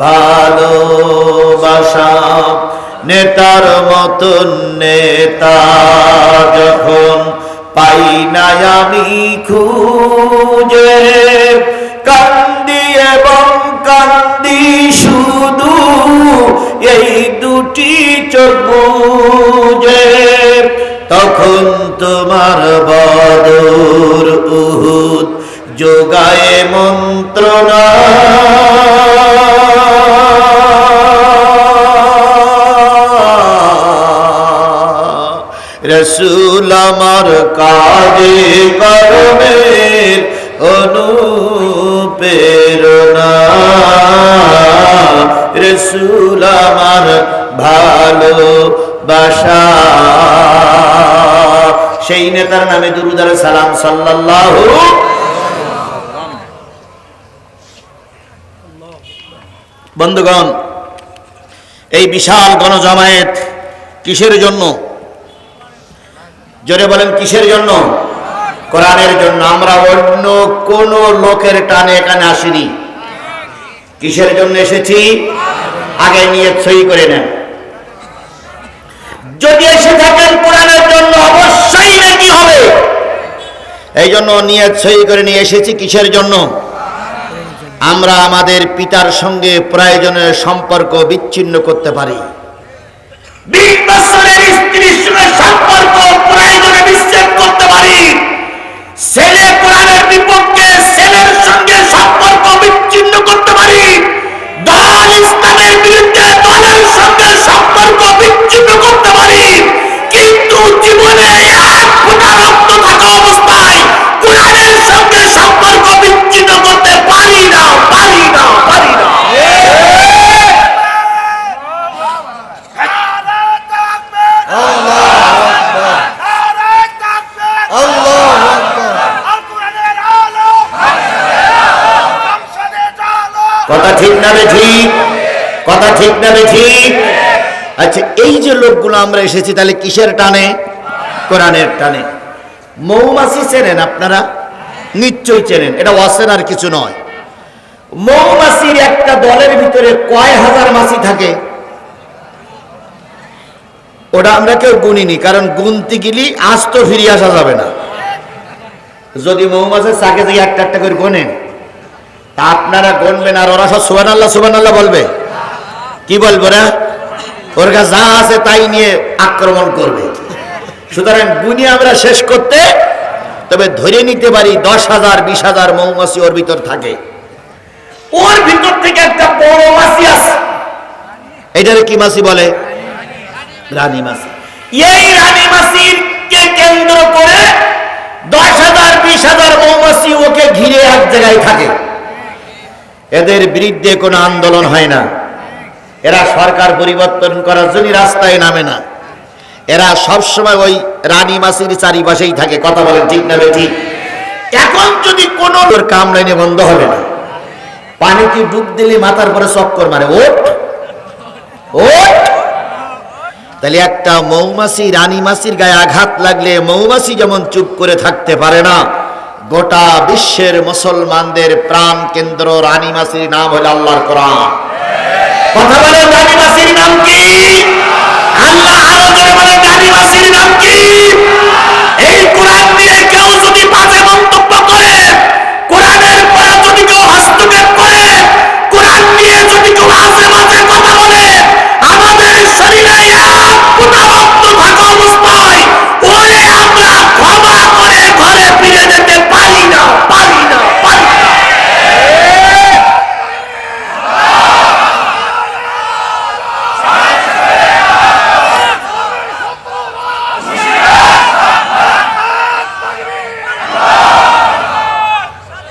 ভালোবাসা, নেতার মতন নেতা যখন পাই না আমি খুঁজে, কান্দি এবং কান্দি শুধু এই দুটি চোখ বুজে তখন তোমার বদর উহুদ যোগায় মন্ত্রণা রসুল আমার কাজে করবের অনুপ্রেরণা। রসুল আমার ভালো বাসা সেই নেতার নামে দুরুদার সালাম সাল্লাল্লাহু বন্ধুগণ, এই বিশাল গণজমায়েত কিসের জন্য? জোরে বলেন, কিসের জন্য? কোরআনের জন্য। আমরা অন্য কোন লোকের টানে এখানে আসিনি। কিসের জন্য এসেছি? আগে নিয়ে সই করে নেন। যদি এসে থাকেন কোরআনের জন্য, অবশ্যই নাকি হবে? এই জন্য নিয়ে সই করে নিয়ে এসেছি, কিসের জন্য? আমরা আমাদের পিতার সঙ্গে প্রয়োজনের সম্পর্ক বিচ্ছিন্ন করতে পারি। বিশ বছরের স্ত্রীর সঙ্গে সম্পর্ক ছেলে কোরআনের কথা ঠিক না রে ঠিক? কথা ঠিক না রে ঠিক? আচ্ছা এই যে লোকগুলো আমরা এসেছি, তাহলে কিসের টানে? কোরআনের টানে। মৌমাছি চেনেন আপনারা? নিশ্চয়ই চেনেন। এটা অচেনার কিছু নয়। মৌমাছির একটা দলের ভিতরে কয় হাজার মাছি থাকে? ওটা আমরা কেউ গুনিনি, কারণ গুনতে গেলি আজ তো ফিরিয়ে আসা যাবে না। যদি মৌমাছির চাকে থেকে একটা একটা করে গোনেন তা আপনারা গণবেন আর ওরা সব সুবান আল্লাহ সুবান আল্লাহ বলবে। কি বলব না ওর কাছে যা আছে তাই নিয়ে আক্রমণ করবে। সুতরাং গুনি আমরা শেষ করতে, তবে ধরে নিতে পারি দশ হাজার, বিশ হাজার মৌমাছি ওর ভিতর থাকে। ওর ভিতর থেকে একটা বড় মাছি আছে। এটারে কি মাছি বলে? রানী মাছি। এই রানী মাছির কে কেন্দ্র করে দশ হাজার, বিশ হাজার মৌমাছি ওকে ঘিরে এক জায়গায় থাকে। এদের বিরুদ্ধে কোনো আন্দোলন হয় না। এরা সরকার পরিবর্তন করার জন্য রাস্তায় নামে না। এরা সবসময় ওই রানী মাসির চারিপাশেই থাকে। কথা বলেন ঠিক না ঠিক এখন যদি কোন ওর কামড়াইনে বন্ধ হবে না পানিতে ডুব দিলে মাথার পরে চক্কর মারে? ওট! ওট! তাহলে একটা মৌমাছি, রানী মাসির গায়ে আঘাত লাগলে মৌমাছি যেমন চুপ করে থাকতে পারে না গোটা বিশ্বের মুসলমানদের প্রাণ কেন্দ্র রানী মাসির নাম হল আল্লাহর কোরআন। কথা বলেন রানী মাসির নাম কি? আল্লাহ